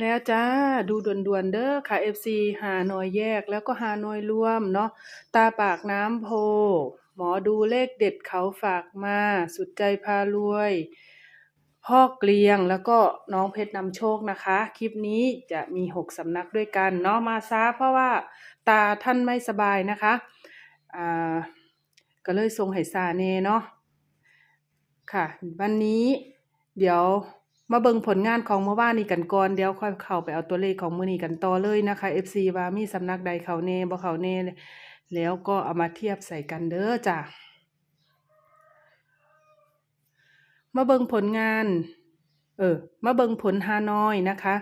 แล้วจ้า ดูด่วนๆเด้อค่ะ FC หาหน่อยแยกแล้วก็หาหน่อยรวมเนาะตาปากน้ำโพ หมอดูเลขเด็ดเขาฝากมา สุดใจพารวย พ่อเกลียงแล้วก็น้องเพชรนำโชคนะคะ คลิปนี้จะมีหกสำนักด้วยกันเนาะมาซาเพราะว่าตาท่านไม่สบายนะคะอ่าก็เลยทรงไหซาเนเนาะค่ะ วันนี้เดี๋ยว มาเบิ่งผลงานของเมื่อวานนี้กันก่อนเดี๋ยวค่อยเข้าไปเอาตัวเลขของมื้อนี้กันต่อเลยนะคะ FC ว่ามีสำนักใดเขาแน่บ่เขาแน่แล้วก็เอามาเทียบใส่กันเด้อจ้ะมาเบิ่งผลงาน เออ มาเบิ่งผลฮานอยนะคะ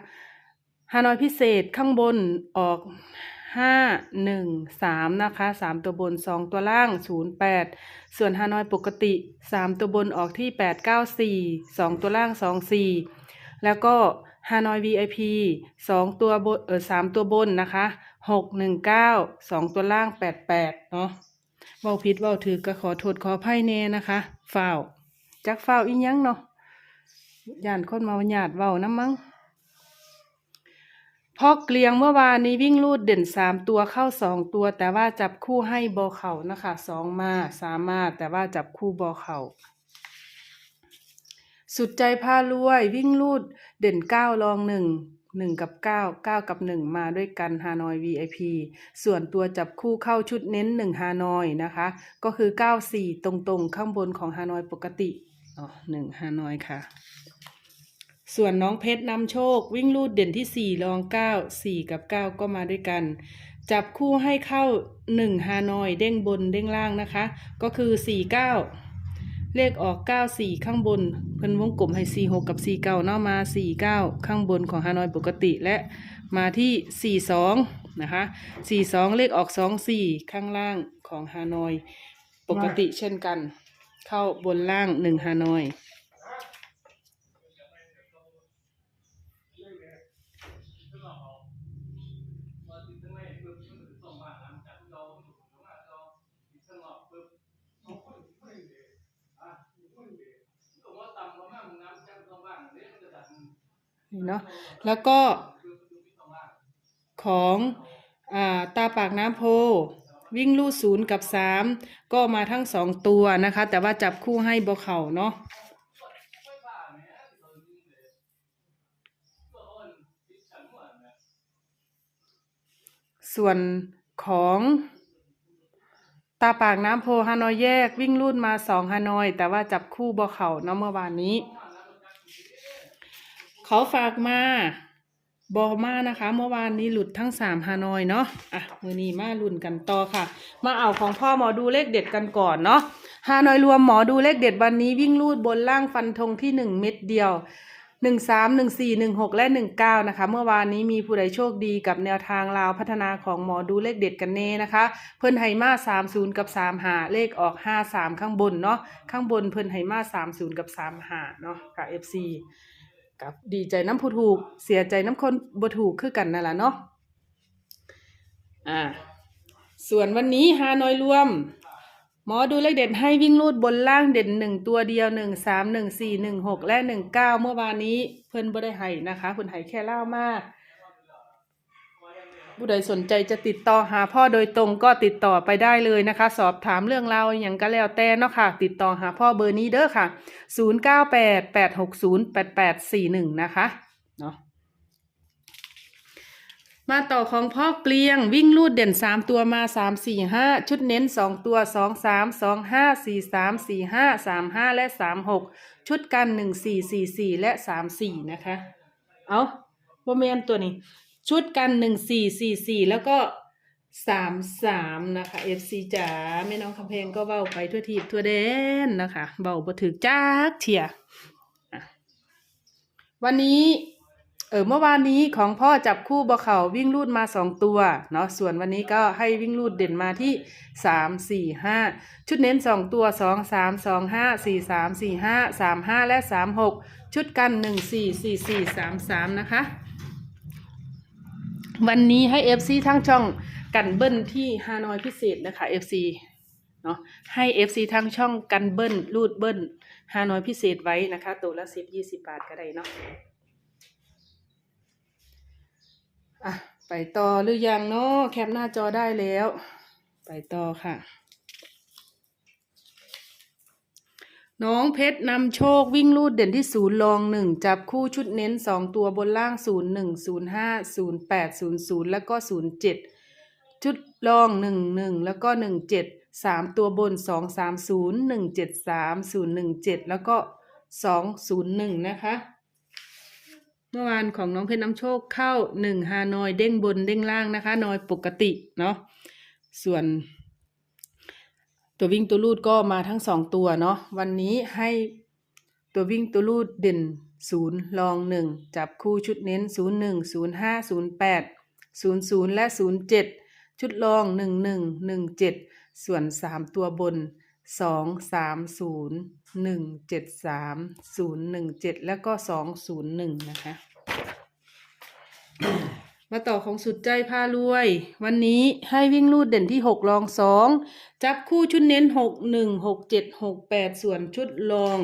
ฮานอยพิเศษข้างบนออก ห้าหนึ่งสามนะคะสามตัวบนสองตัวล่างศูนย์แปดส่วนฮานอยปกติสามตัวบนออกที่แปดเก้าสี่สองตัวล่างสองสี่แล้วก็ฮานอย VIP สองตัวบนเออสามตัวบนนะคะหกหนึ่งเก้าสองตัวล่างแปดแปดเนาะเว้าผิดเว้าถือก็ขอโทษขออภัยแน่นะคะฝ่าวจักฝ้าวอีหยังเนาะย่านคนมาหยาดเว้าน้ำมั้ง พอเกลียงเมื่อวานนี้วิ่งลูดเด่นสามตัวเข้าสองตัว แต่ว่าจับคู่ให้บอเข่านะคะสองมาสามมาแต่ว่าจับคู่บอเข่าสุดใจพารวยวิ่งลูดเด่นเก้ารองหนึ่งหนึ่งกับเก้าเก้ากับหนึ่งมาด้วยกันฮานอย VIP ส่วนตัวจับคู่เข้าชุดเน้นหนึ่งฮานอยนะคะ ก็คือเก้าสี่ตรงๆ ข้างบนของฮานอยปกติอ๋อหนึ่งฮานอยค่ะ ส่วนน้องเพชรนำโชควิ่งลูดเด่นที่สี่รองเก้าสี่กับเก้าก็มาด้วยกัน จับคู่ให้เข้าหนึ่งฮานอยเด้งบนเด้งล่างนะคะ ก็คือสี่เก้าเลขออกเก้าสี่ข้างบน เพิ่นวงกลมให้สี่หกกับสี่เก้าเนาะมาสี่เก้าข้างบนของฮานอยปกติและมาที่สี่สองนะคะสี่สองเลขออกสองสี่ข้างล่างของฮานอย ปกติเช่นกัน เข้าบนล่างหนึ่งฮานอย เนาะแล้วก็ของอตาปากน้ำโพ วิ่งลู่ศูนย์กับสามก็มาทั้งสองตัวนะคะ แต่ว่าจับคู่ให้บอเข่าเนาะส่วนของตาปากน้ำโพฮานอยแยกวิ่งลู่มาสองฮานอย แต่ว่าจับคู่บอเข่าเนาะเมื่อวานนี้ เขาฝากมาบอมานะคะ เมื่อวานนี้หลุดทั้งสามฮานอยเนาะอะมือนี้มาลุ้นกันต่อค่ะ มาเอาของพ่อหมอดูเลขเด็ดกันก่อนเนาะฮานอยรวมหมอดูเลขเด็ดวันนี้วิ่งลูดบนล่างฟันธงที่หนึ่งเม็ดเดียวหนึ่งสามหนึ่งสี่หนึ่งหกและหนึ่งเก้านะคะ เมื่อวานนี้มีผู้ใดโชคดีกับแนวทางลาวพัฒนาของหมอดูเลขเด็ดกันเน่นะคะ เพิ่นไฮมาสามศูนย์กับสามหาเลขออกห้าสามข้างบนเนาะข้างบนเพิ่นไฮมาสามศูนย์กับสามหาเนาะกับเอฟซี กับดีใจน้ำผู้ถูก เสียใจน้ำคนบ่ถูกคือกันนั่นแหละเนาะอ่าส่วนวันนี้ฮานอยรวม หมอดูเลขเด่นให้วิ่งลูดบนล่างเด่นหนึ่งตัวเดียวหนึ่งสามหนึ่งสี่หนึ่งหกและหนึ่งเก้าเมื่อวานนี้เพิ่นบ่ได้ให้นะคะเพิ่นให้แค่เล่ามาก ผู้ใดสนใจจะติดต่อหาพ่อโดยตรงก็ติดต่อไปได้เลยนะคะ สอบถามเรื่องราวอย่างก็แล้วแต่เนาะค่ะ ติดต่อหาพ่อเบอร์นี้เด้อค่ะ 0 9 8 8 6 0 8 8 4 1 นะคะเนาะมาต่อของพ่อเกลียงวิ่งลูดเด่น 3 ตัวมา 3 4 5 ชุดเน้น 2 ตัว 2 3 2 5 4 3 4 5 3 5 และ 3 6 ชุดกัน 1 4 4 4 และ 3 4 นะคะ เอาโมเมนตัวนี้ ชุดกัน1 4 4 4แล้วก็3 3นะคะ FC จ๋าแม่น้องคำเพลงก็เว้าไปทั่วทีบทั่วแดนนะคะเว้าบ่ถึกจักเทียวันนี้เออเมื่อวานนี้ของพ่อจับคู่บอเขาวิ่งลูดมาสองตัวเนาะส่วนวันนี้ก็ให้วิ่งลูดเด่นมาที่สามสี่ห้าชุดเน้นสองตัวสองสามสองห้าสี่สามสี่ห้าสามห้าและสามหกชุดกันหนึ่งสี่สี่สี่สามสามนะคะ วันนี้ให้ FC ทั้งช่องกันเบิ้ลที่ฮานอยพิเศษนะคะ FC เนาะให้ FC ทั้งช่องกันเบิ้ลรูดเบิ้ลฮานอยพิเศษไว้นะคะตัวละสิบยี่สิบบาทก็ได้เนาะไปต่อหรือยังเนาะแคปหน้าจอได้แล้ว ไปต่อค่ะ น้องเพชรนำโชควิ่งลูดเด่นที่ศูนย์ลองหนึ่งจับคู่ชุดเน้นสองตัวบนล่างศูนย์หนึ่งศูนย์ห้าศูนย์แปดศูนย์ศูนย์แล้วก็ศูนย์เจ็ดชุดลองหนึ่งหนึ่งแล้วก็หนึ่งเจ็ดสามตัวบนสองสามศูนย์หนึ่งเจ็ดสามศูนย์หนึ่งเจ็ดแล้วก็สองศูนย์หนึ่งนะคะ เมื่อวานของน้องเพชรน้ำโชคเข้าหนึ่งฮานอยเด้งบนเด้งล่างนะคะนอยปกติเนาะส่วน ตัววิ่งตัวลูดก็มาทั้งสองตัวเนาะวันนี้ให้ตัววิ่งตัวลูดเด่นศูนย์ลองหนึ่งจับคู่ชุดเน้นศูนย์หนึ่งศูนย์ห้าศูนย์แปดศูนย์ศูนย์และศูนย์เจ็ดชุดลองหนึ่งหนึ่งหนึ่งเจ็ดส่วนสามตัวบนสองสามศูนย์หนึ่งเจ็ดสามศูนย์หนึ่งเจ็ดแล้วก็สองศูนย์หนึ่งนะคะ มาต่อของสุดใจพารวย วันนี้ให้วิ่งลูดเด่นที่หกลองสองจับคู่ชุดเน้นหกหนึ่งหกเจ็ดหกแปดส่วนชุดลอง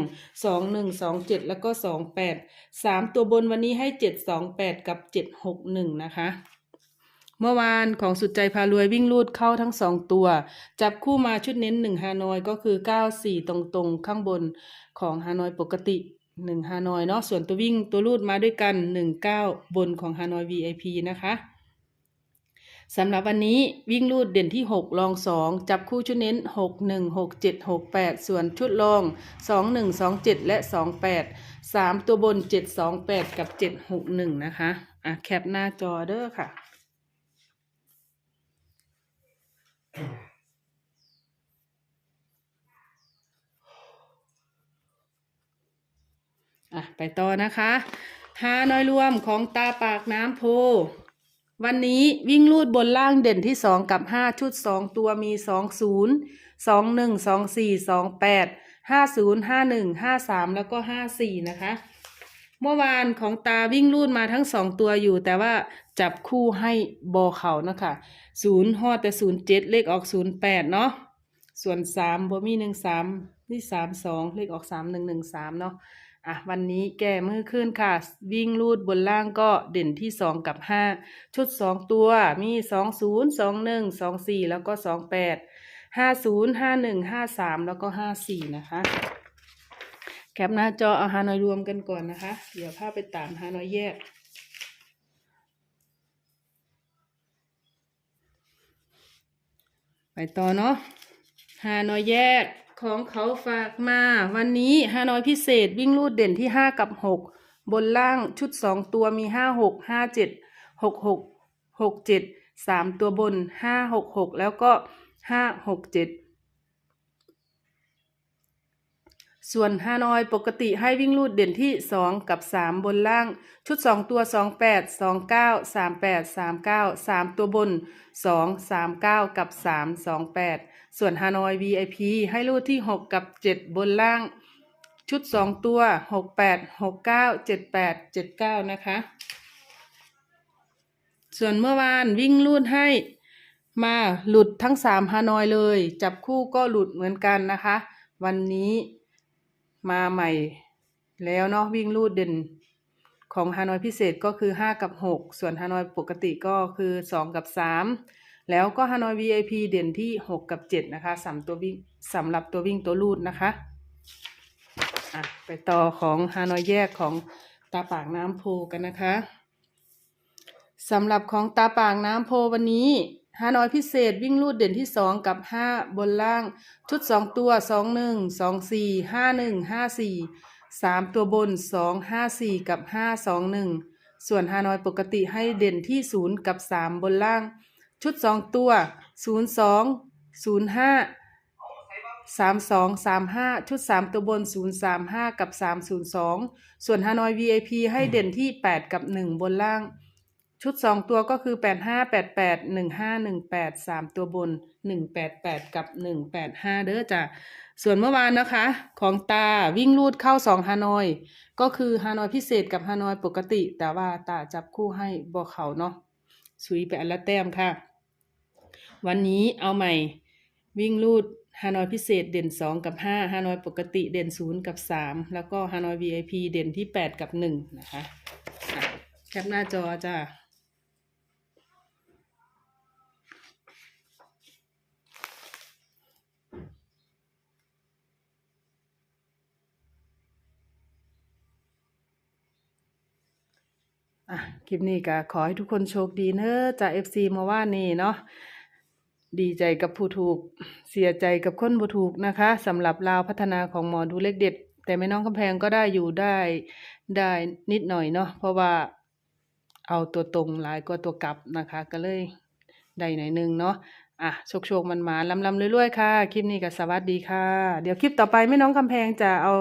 สองหนึ่งสองเจ็ดแล้วก็สองแปดสามตัวบนวันนี้ให้เจ็ดสองแปดกับเจ็ดหกหนึ่งนะคะ เมื่อวานของสุดใจพารวยวิ่งลูดเข้าทั้งสองตัว จับคู่มาชุดเน้นหนึ่งฮานอยก็คือเก้าสี่ตรงๆข้างบนของฮานอยปกติ หนึ่งฮานอยเนาะ ส่วนตัววิ่งตัวลูดมาด้วยกันหนึ่งเก้าบนของฮานอย VIP นะคะสำหรับวันนี้วิ่งลูดเด่นที่ 6 ลอง 2 จับคู่ชุดเน้น 6 1 6 7 6 8 ส่วนชุดลอง 2 1 2 7 และ 2 8 3 ตัวบน 7 2 8 กับ 7 6 1 นะคะอะแคปหน้าจอเด้อค่ะ อะไปต่อนะคะฮานอยรวมของตาปากน้ำโพ วันนี้วิ่งลูดบนล่างเด่นที่สองกับห้าชุดสองตัวมีสองศูนย์สองหนึ่งสองสี่สองแปดห้าศูนย์ห้าหนึ่งห้าสามแล้วก็ห้าสี่นะคะ เมื่อวานของตาวิ่งลูดมาทั้งสองตัวอยู่ แต่ว่าจับคู่ให้บอเขานะคะศูนย์ฮอดแต่ศูนย์เจ็ดเลขออกศูนย์แปดเนาะส่วนสามบ่มีหนึ่งสามนี่สามสองเลขออกสามหนึ่งหนึ่งสามเนาะ อะวันนี้แก้มือขึ้นค่ะ วิ่งลูดบนล่างก็เด่นที่สองกับห้าชุดสองตัวมีสองศูนย์สองหนึ่งสองสี่แล้วก็สองแปดห้าศูนย์ห้าหนึ่งห้าสามแล้วก็ห้าสี่นะคะ แคปหน้าจอเอาฮานอยรวมกันก่อนนะคะ เดี๋ยวพาไปตามฮานอยแยกไปต่อเนาะฮานอยแยก ของเขาฝากมา วันนี้ฮานอยพิเศษวิ่งลูดเด่นที่ห้ากับหกบนล่างชุดสองตัวมีห้าหกห้าเจ็ดหกหกหกเจ็ดสามตัวบนห้าหกหกแล้วก็ห้าหกเจ็ด ส่วนฮานอยปกติให้วิ่งลูดเด่นที่ 2 กับ 3 บนล่าง ชุด 2 ตัว 28 29 38 39 3 ตัวบน 2 39 กับ 3 28 ส่วนฮานอย VIP ให้ลูดที่ 6 กับ 7 บนล่าง ชุด 2 ตัว 68 69 78 79 นะคะ ส่วนเมื่อวานวิ่งลูดให้มาหลุดทั้ง 3 ฮานอยเลย จับคู่ก็หลุดเหมือนกันนะคะ วันนี้ มาใหม่แล้วเนาะวิ่งลูดเด่นของฮานอยพิเศษก็คือ 5 กับ 6 ส่วนฮานอยปกติก็คือ 2 กับ 3 แล้วก็ฮานอย VIP เด่นที่ 6 กับ 7 นะคะสำตัววิ่งสำหรับตัววิ่งตัวลูดนะคะอะไปต่อของฮานอยแยกของตาปากน้ำโพกันนะคะสำหรับของตาปากน้ำโพวันนี้ ฮานอยพิเศษวิ่งลูดเด่นที่2กับ5บนล่าง ชุด2ตัว2 1 2 4 5 1 5 4 3ตัวบน2 5 4กับ5 2 1ส่วนฮานอยปกติให้เด่นที่0กับ3บนล่าง ชุด2ตัว0 2 0 5 3 2 3 5ชุด3ตัวบน0 3 5กับ3 0 2ส่วนฮานอย VIP ให้เด่นที่8กับ1บนล่าง ชุดสองตัวก็คือแปดห้าแปดแปดหนึ่งห้าหนึ่งแปดสามตัวบนหนึ่งแปดแปดกับหนึ่งแปดห้าเด้อจ้ะส่วนเมื่อวานนะคะ ของตาวิ่งลูดเข้าสองฮานอย ก็คือฮานอยพิเศษกับฮานอยปกติ แต่ว่าตาจับคู่ให้บอเขาเนาะสุยไปอันละแต้มค่ะ วันนี้เอาใหม่วิ่งลูดฮานอยพิเศษเด่นสองกับห้าฮานอยปกติเด่นศูนย์กับสามแล้วก็ฮานอย VIP เด่นที่แปดกับหนึ่งนะคะอะแคปหน้าจอจ้า อะคลิปนี้ก็ขอให้ทุกคนโชคดีเนอะจาก FC มาว่านี่เนาะดีใจกับผู้ถูก เสียใจกับคนบ่ถูกนะคะสำหรับลาวพัฒนาของหมอดูเลขเด็ด แต่แม่น้องกำแพงก็ได้อยู่ได้ได้นิดหน่อยเนาะเพราะว่าเอาตัวตรงหลายกว่าตัวกลับนะคะ ก็เลยได้หน่อยหนึงเนาะอะโชคโชคมันมาลำลำรวยๆค่ะ คลิปนี้ก็สวัสดีค่ะ เดี๋ยวคลิปต่อไปแม่น้องกำแพงจะเอา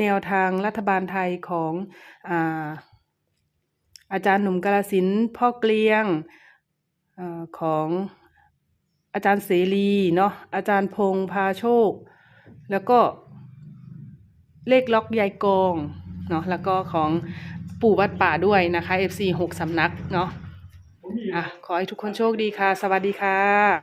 แนวทางรัฐบาลไทยของอ่า อาจารย์หนุ่มกาลสินพ่อเกลียงอของอาจารย์เสรีเนาะอาจารย์พงพาโชค แล้วก็เลขล็อกยายกองเนาะแล้วก็ของปู่วัดป่าด้วยนะคะ FC หกสำนักเนาะอะขอให้ทุกคนโชคดีค่ะ สวัสดีค่ะ